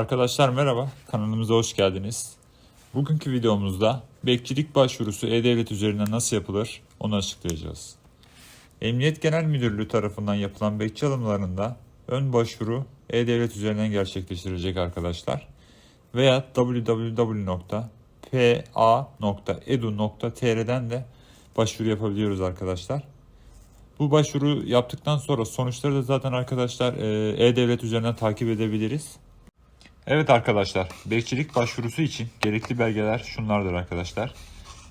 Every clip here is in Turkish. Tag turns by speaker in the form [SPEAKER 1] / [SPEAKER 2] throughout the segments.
[SPEAKER 1] Arkadaşlar merhaba, kanalımıza hoş geldiniz. Bugünkü videomuzda bekçilik başvurusu E-Devlet üzerinden nasıl yapılır onu açıklayacağız. Emniyet Genel Müdürlüğü tarafından yapılan bekçi alımlarında ön başvuru E-Devlet üzerinden gerçekleştirilecek arkadaşlar. Veya www.pa.edu.tr'den de başvuru yapabiliyoruz arkadaşlar. Bu başvuru yaptıktan sonra sonuçları da zaten arkadaşlar e, E-Devlet üzerinden takip edebiliriz. Evet arkadaşlar, bekçilik başvurusu için gerekli belgeler şunlardır arkadaşlar.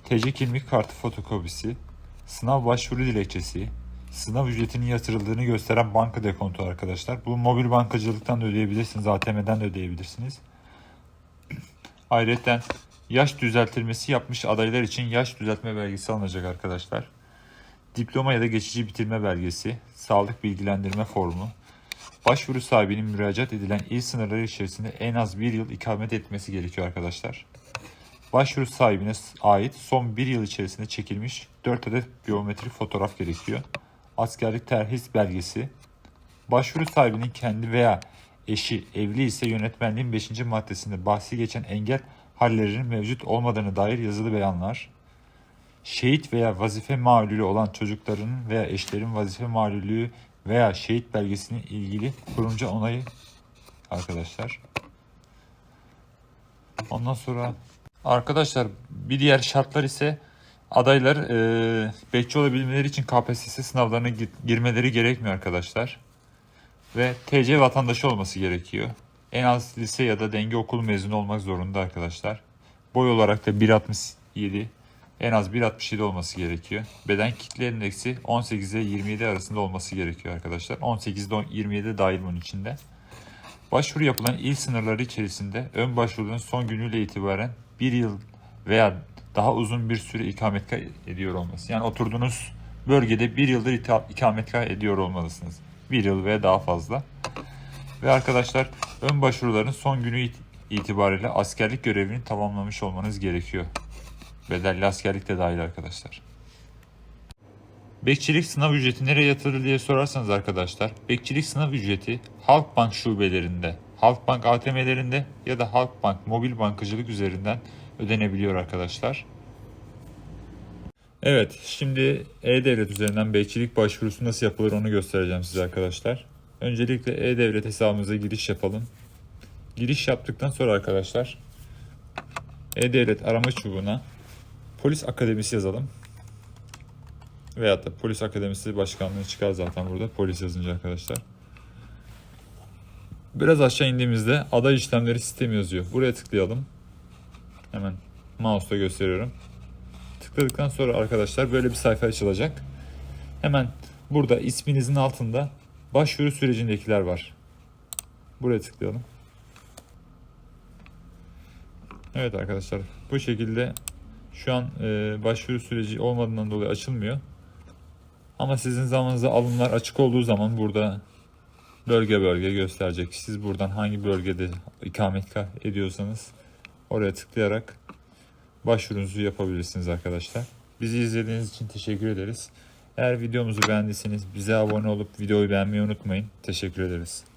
[SPEAKER 1] TC kimlik kartı fotokopisi, sınav başvuru dilekçesi, sınav ücretinin yatırıldığını gösteren banka dekontu arkadaşlar. Bu mobil bankacılıktan da ödeyebilirsiniz, ATM'den de ödeyebilirsiniz. Ayrıca yaş düzeltilmesi yapmış adaylar için yaş düzeltme belgesi alınacak arkadaşlar. Diploma ya da geçici bitirme belgesi, sağlık bilgilendirme formu, başvuru sahibinin müracaat edilen il sınırları içerisinde en az bir yıl ikamet etmesi gerekiyor arkadaşlar. Başvuru sahibine ait son bir yıl içerisinde çekilmiş 4 adet biyometrik fotoğraf gerekiyor. Askerlik terhis belgesi, başvuru sahibinin kendi veya eşi evli ise yönetmenliğin 5. maddesinde bahsi geçen engel hallerinin mevcut olmadığını dair yazılı beyanlar, şehit veya vazife mağlulü olan çocukların veya eşlerin vazife mağlulü veya şehit belgesinin ilgili kurumca onayı arkadaşlar. Ondan sonra arkadaşlar bir diğer şartlar ise adaylar e, bekçi olabilmeleri için KPSS sınavlarına gi- girmeleri gerekmiyor arkadaşlar. Ve TC vatandaşı olması gerekiyor. En az lise ya da denge okulu mezunu olmak zorunda arkadaşlar. Boy olarak da 1.67 en az 1.67 olması gerekiyor. Beden kitle endeksi 18 ile 27 arasında olması gerekiyor arkadaşlar. 18 ile 27 dahil bunun içinde. Başvuru yapılan il sınırları içerisinde ön başvurunun son günüyle itibaren bir yıl veya daha uzun bir süre ikametgah ediyor olması. Yani oturduğunuz bölgede bir yıldır ikametgah ediyor olmalısınız. Bir yıl veya daha fazla. Ve arkadaşlar ön başvuruların son günü it- itibariyle askerlik görevini tamamlamış olmanız gerekiyor. Bedelli askerlik de dahil arkadaşlar. Bekçilik sınav ücreti nereye yatırılır diye sorarsanız arkadaşlar, bekçilik sınav ücreti Halkbank şubelerinde, Halkbank ATM'lerinde ya da Halkbank mobil bankacılık üzerinden ödenebiliyor arkadaşlar. Evet, şimdi E-Devlet üzerinden bekçilik başvurusu nasıl yapılır onu göstereceğim size arkadaşlar. Öncelikle E-Devlet hesabımıza giriş yapalım. Giriş yaptıktan sonra arkadaşlar E-Devlet arama çubuğuna Polis Akademisi yazalım. Veyahut da Polis Akademisi Başkanlığı çıkar zaten burada polis yazınca arkadaşlar. Biraz aşağı indiğimizde aday işlemleri sistemi yazıyor. Buraya tıklayalım. Hemen mouse'la gösteriyorum. Tıkladıktan sonra arkadaşlar böyle bir sayfa açılacak. Hemen burada isminizin altında başvuru sürecindekiler var. Buraya tıklayalım. Evet arkadaşlar bu şekilde şu an e, başvuru süreci olmadığından dolayı açılmıyor. Ama sizin zamanınızda alımlar açık olduğu zaman burada bölge bölge gösterecek. Siz buradan hangi bölgede ikametgah ediyorsanız oraya tıklayarak başvurunuzu yapabilirsiniz arkadaşlar. Bizi izlediğiniz için teşekkür ederiz. Eğer videomuzu beğendiyseniz bize abone olup videoyu beğenmeyi unutmayın. Teşekkür ederiz.